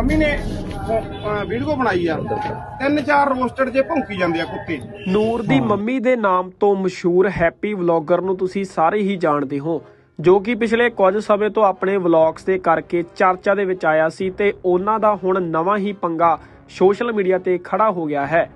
Mummy ਨੇ video ਬਣਾਈ ਆ। ਤਿੰਨ ਚਾਰ ਰੋਸਟਡ ਜੇ ਭੌਂਕੀ ਜਾਂਦੇ ਆ ਕੁੱਤੇ। ਨੂਰ ਦੀ ਮੰਮੀ ਦੇ ਨਾਮ ਤੋਂ ਮਸ਼ਹੂਰ ਹੈਪੀ ਵਲੌਗਰ ਨੂੰ ਤੁਸੀਂ ਸਾਰੇ ਹੀ ਜਾਣਦੇ ਹੋ, ਜੋ ਕਿ ਪਿਛਲੇ ਕੁਝ ਸਮੇਂ ਤੋਂ ਆਪਣੇ ਵਲੌਗਸ ਦੇ ਕਰਕੇ ਚਰਚਾ ਦੇ ਵਿੱਚ ਆਇਆ ਸੀ ਤੇ ਉਹਨਾਂ ਦਾ ਹੁਣ ਨਵਾਂ ਹੀ ਪੰਗਾ ਸੋਸ਼ਲ ਮੀਡੀਆ ਤੇ ਖੜਾ ਹੋ ਗਿਆ ਹੈ।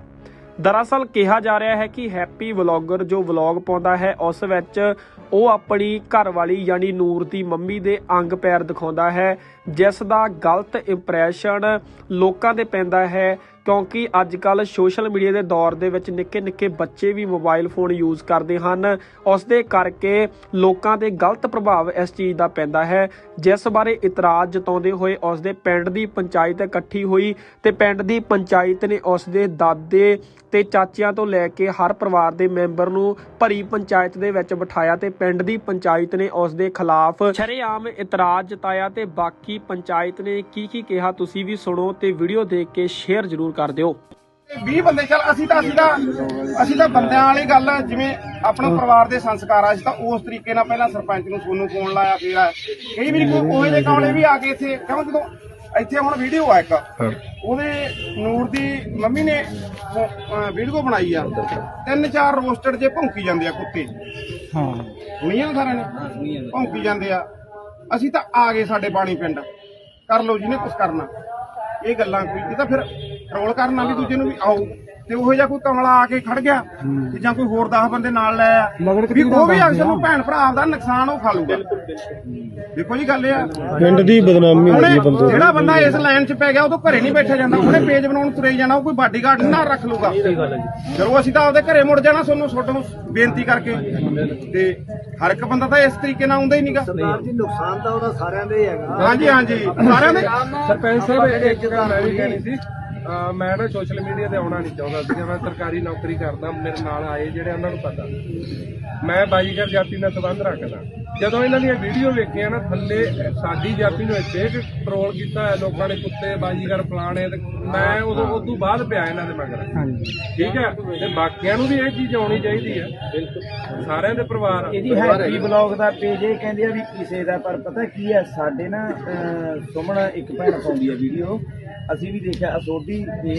ਦਰਅਸਲ ਕਿਹਾ ਜਾ ਰਿਹਾ ਹੈ ਕਿ ਹੈਪੀ ਵਲੌਗਰ ਜੋ ਵਲੌਗ ਪਾਉਂਦਾ ਹੈ, ਉਸ ਵਿੱਚ ਉਹ ਆਪਣੀ ਘਰਵਾਲੀ ਯਾਨੀ ਨੂਰ ਦੀ ਮੰਮੀ ਦੇ ਅੰਗ ਪੈਰ ਦਿਖਾਉਂਦਾ ਹੈ, ਜਿਸ ਦਾ ਗਲਤ ਇੰਪ੍ਰੈਸ਼ਨ ਲੋਕਾਂ ਦੇ ਪੈਂਦਾ ਹੈ। ਕਿਉਂਕਿ ਅੱਜ ਕੱਲ ਸੋਸ਼ਲ ਮੀਡੀਆ ਦੇ ਦੌਰ ਦੇ ਵਿੱਚ ਨਿੱਕੇ ਨਿੱਕੇ ਬੱਚੇ ਵੀ ਮੋਬਾਈਲ ਫੋਨ ਯੂਜ਼ ਕਰਦੇ ਹਨ। ਉਸ ਦੇ ਕਰਕੇ ਲੋਕਾਂ ਤੇ ਗਲਤ ਪ੍ਰਭਾਵ ਇਸ ਚੀਜ਼ ਦਾ ਪੈਂਦਾ ਹੈ। ਜਿਸ ਬਾਰੇ ਇਤਰਾਜ਼ ਜਤਾਉਂਦੇ ਹੋਏ ਉਸ ਦੇ ਪਿੰਡ ਦੀ ਪੰਚਾਇਤ ਇਕੱਠੀ ਹੋਈ ਤੇ ਪਿੰਡ ਦੀ ਪੰਚਾਇਤ ਨੇ ਉਸ ਦੇ ਦਾਦੇ ਤੇ ਚਾਚਿਆਂ ਤੋਂ ਲੈ ਕੇ ਹਰ ਪਰਿਵਾਰ ਦੇ ਮੈਂਬਰ ਨੂੰ ਭਰੀ ਪੰਚਾਇਤ ਦੇ ਵਿੱਚ ਬਿਠਾਇਆ ਤੇ ਪਿੰਡ ਦੀ ਪੰਚਾਇਤ ਨੇ ਉਸ ਦੇ ਖਿਲਾਫ ਸ਼ਰੇਆਮ ਇਤਰਾਜ਼ ਜਤਾਇਆ ਤੇ ਬਾਕੀ ਪੰਚਾਇਤ ਨੇ ਕੀ ਕੀ ਕਿਹਾ ਤੁਸੀਂ ਵੀ ਸੁਣੋ ਤੇ ਵੀਡੀਓ ਦੇਖ ਕੇ ਸ਼ੇਅਰ ਜ਼ਰੂਰ ਕਰ ਦਿਓ। 20 ਬੰਦੇ ਚੱਲ ਅਸੀਂ ਤਾਂ ਅਸੀਂ ਤਾਂ ਅਸੀਂ ਤਾਂ ਬੰਦਿਆਂ ਵਾਲੀ ਗੱਲ ਆ, ਜਿਵੇਂ ਆਪਣੇ ਪਰਿਵਾਰ ਦੇ ਸੰਸਕਾਰ ਆ ਅਸੀਂ ਤਾਂ ਉਸ ਤਰੀਕੇ ਨਾਲ ਪਹਿਲਾਂ ਸਰਪੰਚ ਨੂੰ ਸੋਨੂੰ ਫੋਨ ਲਾਇਆ ਫੇਰ ਆ ਕਈ ਵਾਰੀ ਕੋਈ ਜਿਹੇ ਕਾਲੇ ਵੀ ਆ ਕੇ ਇੱਥੇ ਕਿਉਂ ਜਦੋਂ ਇੱਥੇ ਹੁਣ ਵੀਡੀਓ ਆ ਇੱਕ। ਉਹਦੇ ਨੂਰ ਦੀ ਮੰਮੀ ਨੇ ਵੀਡੀਓ ਬਣਾਈ ਆ। ਤਿੰਨ ਚਾਰ ਰੋਸਟਡ ਜੇ ਭੌਂਕੀ ਜਾਂਦੇ ਆ ਕੁੱਤੇ। ਹਾਂ। ਸੁਣੀਆਂ ਨਾ ਸਾਰਿਆਂ ਨੇ? ਭੌਂਕੀ ਜਾਂਦੇ ਆ। ਅਸੀਂ ਤਾਂ ਆ ਗਏ ਸਾਡੇ ਬਾਣੀ ਪਿੰਡ। ਕਰ ਲਓ ਜਿਹਨੇ ਕੁਝ ਕਰਨਾ। ਇਹ ਗੱਲਾਂ ਕੋਈ ਇਹ ਤਾਂ ਫਿਰ ਟਰੋਲ ਕਰਨਾ ਵੀ ਦੂਜੇ ਨੂੰ ਵੀ ਆਓ। ਤੇ ਉਹੋ ਜਿਹਾ ਕੋਈ ਕਮਲਾ ਆ ਕੇ ਖੜ ਗਿਆ ਤੇ ਜਾਂ ਕੋਈ ਹੋਰ 10 ਬੰਦੇ ਨਾਲ ਲੈ ਆ। ਵੀ ਉਹ ਵੀ ਅਕਸਰ ਨੂੰ ਭੈਣ ਭਰਾ ਦਾ ਨੁਕਸਾਨ ਉਹ ਖਾ ਲੂਗਾ। ਦੇਖੋ ਜੀ ਗੱਲ ਇਹ ਆ। ਪਿੰਡ ਦੀ ਬਦਨਾਮੀ ਉਹਨੇ ਜਿਹੜਾ ਬੰਦਾ ਇਸ ਲਾਈਨ 'ਚ ਪੈ ਗਿਆ ਉਹ ਤੋਂ ਘਰੇ ਨਹੀਂ ਬੈਠਾ ਜਾਂਦਾ। ਉਹਨੇ ਪੇਜ ਬਣਾਉਣ ਤੁਰੇ ਜਾਣਾ ਉਹ ਕੋਈ ਬਾਡੀਗਾਰਡ ਨਾ ਰੱਖ ਲੂਗਾ। ਚਲੋ ਅਸੀਂ ਤਾਂ ਆਪਦੇ ਘਰੇ ਮੁੜ ਜਾਣਾ ਤੁਹਾਨੂੰ ਛੋਟੇ ਨੂੰ ਬੇਨਤੀ ਕਰਕੇ। ਤੇ ਹਰ ਇੱਕ ਬੰਦਾ ਤਾਂ ਇਸ ਤਰੀਕੇ ਨਾਲ ਆਉਂਦਾ ਹੀ ਨਹੀਂਗਾ ਜੀ ਨੁਕਸਾਨ ਤਾਂ ਉਹਦਾ ਸਾਰਿਆਂ ਦਾ ਹੀ ਹੈਗਾ। ਹਾਂਜੀ ਹਾਂਜੀ। ਸਾਰਿਆਂ ਦੇ ਸਰਪੰਚ ਸਾਹਿਬ ਇੱਕ ਗੱਲ ਮੈਂ ਵੀ ਕਹਿਣੀ ਸੀ। ਮੈਂ ਨਾ ਸੋਸ਼ਲ ਮੀਡੀਆ ਤੇ ਆਉਣਾ ਨਹੀਂ ਚਾਹੁੰਦਾ ਸੀ ਮੈਂ ਸਰਕਾਰੀ ਨੌਕਰੀ ਕਰਦਾ ਮੇਰੇ ਨਾਲ ਆਏ ਜਿਹੜੇ ਉਹਨਾਂ ਨੂੰ ਪਤਾ। ਮੈਂ ਬਾਜੀਗਰ ਜਾਤੀ ਨਾਲ ਸੰਬੰਧ ਰੱਖਦਾ। ਜਦੋਂ ਇਹਨਾਂ ਦੀਆਂ ਵੀਡੀਓ ਵੇਖੀਆਂ ਨਾ ਥੱਲੇ ਸਾਡੀ ਜਾਤੀ ਨੂੰ ਇੱਥੇ ਟਰੋਲ ਕੀਤਾ ਹੋਇਆ ਲੋਕਾਂ ਨੇ ਕੁੱਤੇ ਬਾਜੀਗਰ ਫਲਾਣੇ ਤੇ ਮੈਂ ਉਦੋਂ ਉਸ ਤੋਂ ਬਾਅਦ ਪਿਆ ਇਹਨਾਂ ਦੇ ਮਗਰ। ਠੀਕ ਹੈ? ਤੇ ਬਾਕੀਆਂ ਨੂੰ ਵੀ ਇਹ ਚੀਜ਼ ਆਉਣੀ ਚਾਹੀਦੀ ਹੈ। ਬਿਲਕੁਲ। ਸਾਰਿਆਂ ਦੇ ਪਰਿਵਾਰ ਇਹਦੀ ਹੈਪੀ ਬਲੌਗ ਦਾ ਪੇਜ ਇਹ ਕਹਿੰਦੇ ਆ ਵੀ ਕਿਸੇ ਦਾ ਪਰ ਪਤਾ ਕੀ ਹੈ ਸਾਡੇ ਨਾ ਸੁਮਨ ਇੱਕ ਭੈਣ ਪਾਉਂਦੀ ਹੈ ਵੀਡੀਓ ਅਸੀਂ ਵੀ ਦੇਖਿਆ ਅਸੋਢੀ ਤੇ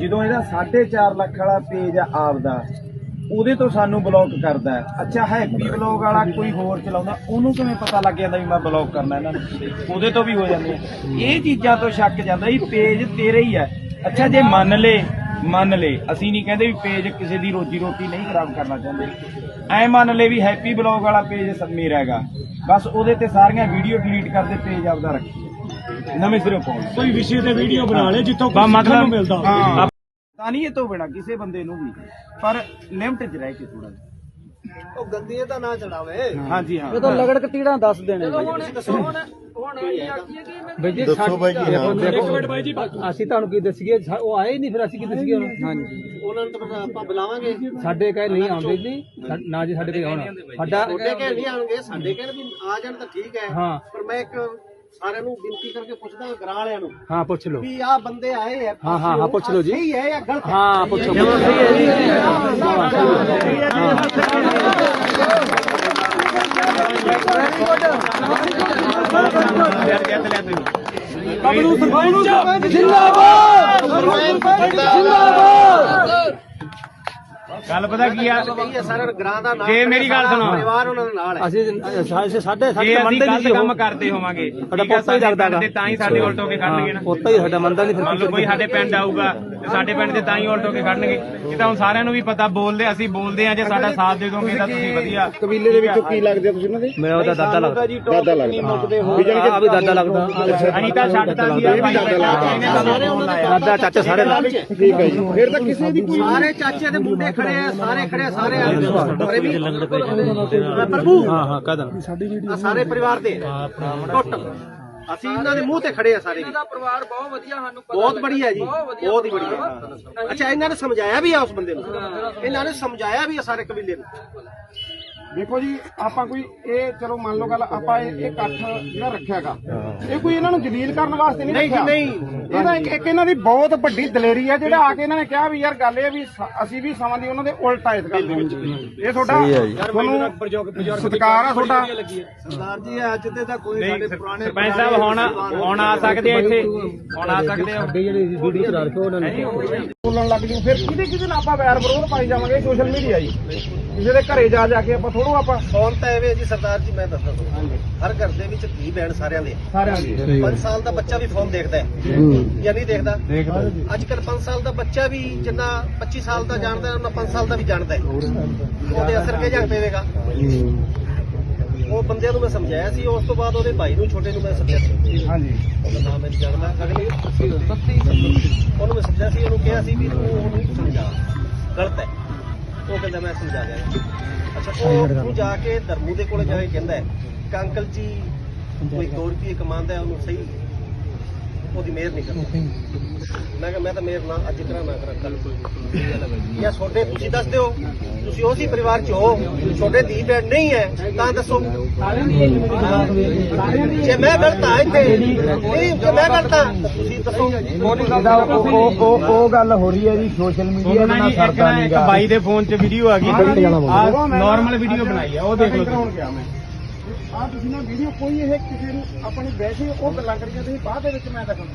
ਜਦੋਂ ਇਹਦਾ 4.5 ਲੱਖ ਵਾਲਾ ਪੇਜ ਆ ਆਪਦਾ ਉਹਦੇ ਤੋਂ ਸਾਨੂੰ ਬਲੌਕ ਕਰਦਾ ਅੱਛਾ ਹੈਪੀ ਬਲੌਗ ਵਾਲਾ ਕੋਈ ਹੋਰ ਚਲਾਉਂਦਾ, ਉਹਨੂੰ ਕਿਵੇਂ ਪਤਾ ਲੱਗ ਜਾਂਦਾ ਵੀ ਮੈਂ ਬਲੌਕ ਕਰਨਾ ਇਹਨਾਂ ਨੂੰ? ਉਹਦੇ ਤੋਂ ਵੀ ਹੋ ਜਾਂਦੇ ਇਹ ਚੀਜ਼ਾਂ ਤੋਂ ਸ਼ੱਕ ਜਾਂਦਾ ਵੀ ਪੇਜ ਤੇਰੇ ਹੀ ਹੈ। ਅੱਛਾ, ਜੇ ਮੰਨ ਲੇ ਮੰਨ ਲੇ, ਅਸੀਂ ਨਹੀਂ ਕਹਿੰਦੇ ਵੀ ਪੇਜ ਕਿਸੇ ਦੀ ਰੋਜੀ ਰੋਟੀ ਨਹੀਂ ਖਰਾਬ ਕਰਨਾ ਚਾਹੁੰਦੇ। ਐ ਮੰਨ ਲੈ ਵੀ ਹੈਪੀ ਬਲੌਗ ਵਾਲਾ ਪੇਜ ਮੇਰਾ ਹੈਗਾ। ਬਸ ਉਹਦੇ ਤੇ ਸਾਰੀਆਂ ਵੀਡੀਓ ਡਿਲੀਟ ਕਰਦੇ ਪੇਜ ਆਪਦਾ ਰੱਖੀ। ਨਵੇਂ ਸਿਰੋਂ ਪਾਉਣ ਕੋਈ ਵਿਸ਼ੇ ਤੇ ਵੀਡੀਓ ਬਣਾ ਲੈ ਜਿੱਥੋਂ ਬਾ ਮਤਲਬ ਮਿਲਦਾ। ਹਾਂ। ਤਾਂ ਨਹੀਂ ਇਹ ਤੋਂ ਬਿਨਾ ਕਿਸੇ ਬੰਦੇ ਨੂੰ ਵੀ ਪਰ ਲਿਮਟ 'ਚ ਰਹਿ ਕੇ ਥੋੜਾ ਉਹ ਗੰਦੀ ਤਾਂ ਨਾ ਚੜਾਵੇ। ਹਾਂਜੀ ਹਾਂ। ਲਗੜ ਕਤੀੜਾ ਦੱਸ ਦੇਣੇ ਦੱਸੋ ਬਾਈ ਜੀ ਅਸੀਂ ਤੁਹਾਨੂੰ ਕੀ ਦੱਸੀਏ ਉਹ ਆਏ ਹੀ ਨਹੀਂ ਫਿਰ ਅਸੀਂ ਕੀ ਦੱਸੀਏ ਉਹਨੂੰ ਹਾਂਜੀ। ਉਹਨਾਂ ਨੂੰ ਤਾਂ ਆਪਾਂ ਬੁਲਾਵਾਂਗੇ। ਸਾਡੇ ਕਹੇ ਨਹੀਂ ਆਉਂਦੇ ਜੀ। ਨਾ ਜੀ ਸਾਡੇ ਕੋਲ ਆਉਣਾ। ਸਾਡਾ ਤੁਹਾਡੇ ਕਹਿ ਨਹੀਂ ਆਣਗੇ ਸਾਡੇ ਕਹਿਣ ਵੀ ਆ ਜਾਣ ਤਾਂ ਠੀਕ ਹਾਂ। ਪਰ ਮੈਂ ਇੱਕ ਸਾਰਿਆਂ ਨੂੰ ਬੇਨਤੀ ਕਰਕੇ ਪੁੱਛਦਾ ਗਰਾਂ ਵਾਲਿਆਂ ਨੂੰ। ਹਾਂ ਪੁੱਛ ਲਓ। ਵੀ ਆਹ ਬੰਦੇ ਆਏ ਆ ਹਾਂ ਹਾਂ ਹਾਂ ਪੁੱਛ ਲਓ ਜੀ। ਸਹੀ ਹੈ ਜਾਂ ਗਲਤ ਹੈ? ਹਾਂ ਪੁੱਛੋ ਗੱਲ ਪਤਾ ਕੀ ਆ? ਨੂੰ ਗਰਾਂ ਦਾ ਨਾਮ ਜੇ ਮੇਰੀ ਗੱਲ ਸੁਣੋ। ਪਰਿਵਾਰ ਉਹਨਾਂ ਦੇ ਨਾਲ ਹੈ। ਅਸੀਂ ਸਾਡੇ ਸਾਡੇ ਜੇ ਅਸੀਂ ਗਲਤ ਕੰਮ ਕਰਦੇ ਹੋਵਾਂਗੇ ਸਾਡਾ ਪੋਤਾ ਹੀ ਲੱਗਦਾ ਤਾਂ ਹੀ ਸਾਡੇ ਉਲਟ ਕੇ ਖੜਨਗੇ ਨਾ। ਪੋਤਾ ਹੀ ਸਾਡਾ ਮੰਨਦਾ ਨਹੀਂ ਮੰਨ ਲਓ ਕੋਈ ਸਾਡੇ ਪਿੰਡ ਆਊਗਾ। ਤੇ ਸਾਡੇ ਪਿੰਡ ਦੇ ਤਾਂ ਹੀ ਉਲਟ ਹੋ ਕੇ ਖੜਨਗੇ। ਇਹ ਤਾਂ ਹੁਣ ਸਾਰਿਆਂ ਨੂੰ ਵੀ ਪਤਾ ਬੋਲਦੇ ਅਸੀਂ ਬੋਲਦੇ ਆ ਜੇ ਸਾਡਾ ਸਾਥ ਦੇ ਦੋਗੇ ਤਾਂ ਤੁਸੀਂ ਵਧੀਆ। ਕਬੀਲੇ ਦੇ ਵਿੱਚੋਂ ਕੀ ਲੱਗਦੇ ਆ ਤੁਸੀਂ ਉਹਨਾਂ ਦੇ? ਮੇਰਾ ਉਹਦਾ ਦਾਦਾ ਲੱਗਦਾ। ਦਾਦਾ ਲੱਗਦਾ। ਆ ਵੀ ਦਾਦਾ ਲੱਗਦਾ। ਅਸੀਂ ਤਾਂ ਛੱਡਤਾ ਸੀ ਸਾਨੂੰ ਫੋਨ ਲਾਇਆ ਦਾਦਾ ਚਾਚਾ ਸਾਰੇ ਠੀਕ ਹੈ ਜੀ। ਫਿਰ ਤਾਂ ਕਿਸੇ ਦੀ ਕੋਈ ਸਾਰੇ ਚਾਚੇ ਦੇ ਮੁੰਡੇ ਖੜੇ ਆ ਸਾਰੇ ਖੜੇ ਆ ਸਾਰੇ ਆ ਸਾਰੇ ਵੀ ਪ੍ਰਭੂ ਹਾਂ ਹਾਂ ਕਹਦਾ ਆ ਸਾਰੇ ਪਰਿਵਾਰ ਦੇ। ਟੋਟਲ ਅਸੀਂ ਇਹਨਾਂ ਦੇ ਮੂੰਹ ਤੇ ਖੜੇ ਆ ਸਾਰੇ ਇਹਦਾ ਪਰਿਵਾਰ ਬਹੁਤ ਵਧੀਆ ਸਾਨੂੰ ਬਹੁਤ ਬੜੀਆ ਜੀ ਬਹੁਤ ਹੀ ਬੜੀਆ ਅੱਛਾ ਇਹਨਾਂ ਨੇ ਸਮਝਾਇਆ ਵੀ ਆ ਉਸ ਬੰਦੇ ਨੂੰ? ਇਹਨਾਂ ਨੇ ਸਮਝਾਇਆ ਵੀ ਆ ਸਾਰੇ ਕਬੀਲੇ ਨੂੰ? ਦੇਖੋ ਜੀ ਆਪਾਂ ਕੋਈ ਇਹ ਚਲੋ ਮੰਨ ਲਓ ਗੱਲ ਆਪਾਂ ਇਹ ਇਹ ਇਕੱਠ ਜਿਹੜਾ ਰੱਖਿਆਗਾ ਇਹ ਕੋਈ ਇਹਨਾਂ ਨੂੰ ਜਲੀਲ ਕਰਨ ਵਾਸਤੇ ਨਹੀਂ ਰੱਖਿਆ। ਨਹੀਂ। ਇਹਦਾ ਇੱਕ ਇੱਕ ਇਹਨਾਂ ਦੀ ਬਹੁਤ ਵੱਡੀ ਦਲੇਰੀ ਹੈ ਜਿਹੜਾ ਆ ਕੇ ਇਹਨਾਂ ਨੇ ਕਿਹਾ ਵੀ ਯਾਰ ਗੱਲ ਇਹ ਵੀ ਸ- ਅਸੀਂ ਵੀ ਸਮਾਂ ਦੀ ਉਹਨਾਂ ਦੇ ਉਲਟ ਇਸ ਗੱਲ ਦੇ ਵਿੱਚ ਇਹ ਤੁਹਾਡਾ ਤੁਹਾਨੂੰ ਸਤਿਕਾਰ ਆ ਤੁਹਾਡਾ। ਸਰਦਾਰ ਜੀ ਅੱਜ ਤੇ ਤਾਂ ਕੋਈ ਸਾਡੇ ਪੁਰਾਣੇ ਸਰਪੰਚ ਸਾਹਿਬ ਹੁਣ ਹੁਣ ਆ ਸਕਦੇ ਆ ਇੱਥੇ। ਹੁਣ ਆ ਸਕਦੇ ਆ। ਸਾਡੀ ਜਿਹੜੀ ਵੀਡੀਓ ਚਲਾ ਰੱਖੋ ਉਹਨਾਂ ਨੇ ਬੋਲਣ ਲੱਗ ਜੂ ਫਿਰ ਕਿਹਦੇ ਕਿਹਦੇ ਨਾਲ ਆਪਾਂ ਵੈਰ ਵਿਰੋਧ ਪਾਈ ਜਾਵਾਂਗੇ ਸੋਸ਼ਲ ਮੀਡੀਆ ਜੀ। ਕਿਸੇ ਦੇ ਘਰੇ ਜਾ ਜਾ ਕੇ ਆਪਾਂ ਥੋੜੋ ਆਪਾਂ ਫੋਨ ਤਾਂ ਐਵੇਂ ਜੀ ਸਰਦਾਰ ਜੀ ਮੈਂ ਦੱਸਦਾ ਤੁਹਾਨੂੰ। ਹਰ ਘਰ ਦੇ ਵਿੱਚ ਧੀ ਭੈਣ ਸਾਰਿਆਂ ਦੇ। ਸਾਰਿਆਂ ਦੀ। 5 ਸਾਲ ਦਾ ਬੱਚਾ ਵੀ ਫੋਨ ਦੇਖਦਾ ਹੈ। ਜਾਂ ਨਹੀਂ ਦੇਖਦਾ। ਅੱਜ ਕੱਲ 5 ਸਾਲ ਦਾ ਬੱਚਾ ਵੀ ਜਿੰਨਾ 25 ਸਾਲ ਦਾ ਜਾਣਦਾ ਹੈ ਉਹਨਾਂ 5 ਸਾਲ ਦਾ ਵੀ ਜਾਣਦਾ ਹੈ। ਉਹਦੇ ਅਸਰ ਕਿਹ ਜੰਗ ਪਵੇਗਾ? ਉਹ ਬੰਦਿਆਂ ਨੂੰ ਮੈਂ ਸਮਝਾਇਆ ਸੀ ਉਸ ਤੋਂ ਬਾਅਦ ਉਹਦੇ ਭਾਈ ਨੂੰ ਛੋਟੇ ਨੂੰ ਮੈਂ ਸਮਝਾਇਆ ਸੀ। ਹਾਂਜੀ। ਉਹਦਾ ਨਾਮ ਮੈਂ ਨਹੀਂ ਜਾਣਦਾ ਅਗਲੇ ਉਹਨੂੰ ਮੈਂ ਸਮਝਿਆ ਸੀ ਉਹਨੂੰ ਕਿਹਾ ਸੀ ਵੀ ਤੂੰ ਉਹਨੂੰ ਸਮਝਾ। ਗਲਤ ਹੈ। ਉਹ ਕਹਿੰਦਾ ਮੈਂ ਸਮਝਾ ਦਿਆਂਗਾ। ਅੱਛਾ ਉਹ ਨੂੰ ਜਾ ਕੇ ਧਰਮੂ ਦੇ ਕੋਲੇ ਜਾ ਕੇ ਕਹਿੰਦਾ ਕਿ ਅੰਕਲ ਜੀ ਕੋਈ 2 ਰੁਪਏ ਕਮਾਉਂਦਾ ਉਹਨੂੰ ਸਹੀ ਉਹਦੀ ਮਿਹਰ ਨਹੀਂ ਕਰਦਾ ਮੈਂ ਕਿਹਾ ਮੈਂ ਤਾਂ ਮਿਹਰ ਨਾ ਅੱਜ ਕਰਾਂ ਨਾ ਕਰਾਂ ਕੱਲ ਕੋਈ ਜਾਂ ਛੋਟੇ ਤੁਸੀਂ ਦੱਸ ਦਿਓ। ਤੁਸੀਂ ਉਸੇ ਪਰਿਵਾਰ ਚ ਹੋ ਛੋਟੇ ਧੀ ਭੈਣ ਨਹੀਂ ਹੈ ਤਾਂ ਦੱਸੋ। ਜੇ ਮੈਂ ਗਲਤ ਹਾਂ ਇੱਥੇ ਨਹੀਂ ਜੇ ਮੈਂ ਗਲਤ ਹਾਂ ਤਾਂ ਤੁਸੀਂ ਦੱਸੋ। ਉਹ ਉਹ ਉਹ ਉਹ ਗੱਲ ਹੋ ਰਹੀ ਹੈ ਜੀ ਸੋਸ਼ਲ ਮੀਡੀਆ ਉਹਨਾਂ ਨੇ ਇੱਕ ਨਾ ਇੱਕ ਬਾਈ ਦੇ ਫੋਨ 'ਚ ਵੀਡੀਓ ਆ ਗਈ। ਆ ਨਾਰਮਲ ਵੀਡੀਓ ਬਣਾਈ ਆ ਉਹ ਦੇਖ ਲਓ ਆ ਤੁਸੀਂ ਨਾ ਵੀਡੀਓ ਕੋਈ ਇਹ ਕਿਸੇ ਨੂੰ ਆਪਣੀ ਵੈਸੇ ਉਹ ਗੱਲਾਂ ਕਰੀਆਂ ਤੁਸੀਂ ਬਾਅਦ ਦੇ ਵਿੱਚ ਮੈਂ ਦਿਖਾਉਂਦਾ